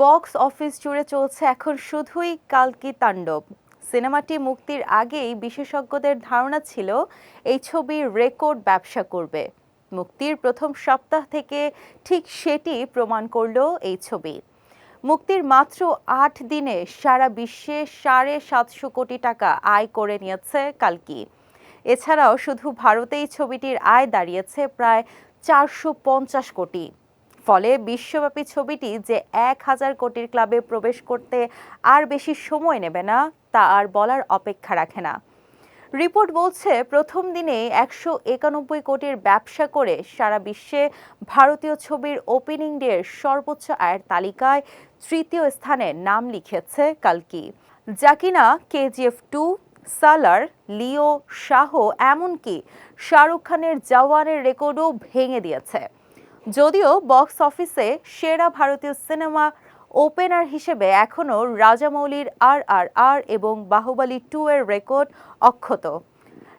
Box office জুড়ে চলছে এখন শুধুই কালকি তাণ্ডব। সিনেমাটি মুক্তির আগেই বিশেষজ্ঞদের ধারণা ছিল এই ছবি রেকর্ড ব্যবসা করবে। মুক্তির প্রথম সপ্তাহ থেকে ঠিক সেটি প্রমাণ করল এই ছবি। মুক্তির মাত্র আট দিনে সারা বিশ্বে সাড়ে সাতশো কোটি টাকা আয় করে নিয়েছে কালকি। এছাড়াও শুধু ভারতেই ছবিটির আয় দাঁড়িয়েছে প্রায় চারশো পঞ্চাশ কোটি। ফলে বিশ্বব্যাপী ছবিটি যে এক হাজার কোটির ক্লাবে প্রবেশ করতে আর বেশি সময় নেবে না, তা আর বলার অপেক্ষা রাখে না। রিপোর্ট বলছে, প্রথম দিনে একশো একানব্বই কোটির ব্যবসা করে সারা বিশ্বে ভারতীয় ছবির ওপেনিং ডে এর সর্বোচ্চ আয়ের তালিকায় তৃতীয় স্থানে নাম লিখেছে কালকি। যা কিনা KGF two, Salaar, Leo, Shah, এমনকি শাহরুখ খানের জওয়ানের রেকর্ডও ভেঙে দিয়েছে। যদিও বক্স অফিসে সেরা ভারতীয় সিনেমা ওপেনার হিসেবে এখনও রাজামৌলির আর আর আর এবং বাহুবলী টু এর রেকর্ড অক্ষত।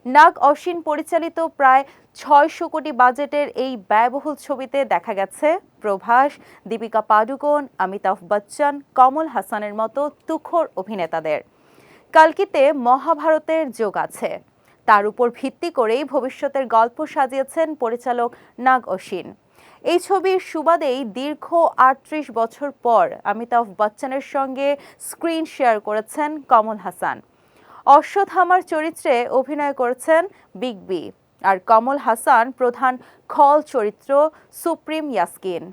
নাগ অশ্বিন পরিচালিত প্রায় ছয়শো কোটি বাজেটের এই ব্যয়বহুল ছবিতে দেখা গেছে প্রভাস, দীপিকা পাডুকোন, অমিতাভ বচ্চন, কমল হাসানের মতো তুখোর অভিনেতাদের। কালকিতে মহাভারতের যোগ আছে। তার উপর ভিত্তি করেই ভবিষ্যতের গল্প সাজিয়েছেন পরিচালক নাগ অশ্বিন। এই ছবির সুবাদেই দীর্ঘ আটত্রিশ বছর পর অমিতাভ বচ্চনের সঙ্গে স্ক্রিন শেয়ার করেছেন কমল হাসান। অশ্বথামার চরিত্রে অভিনয় করেছেন বিগ বি। আর কমল হাসান প্রধান খল চরিত্র সুপ্রিম ইয়াসকিন।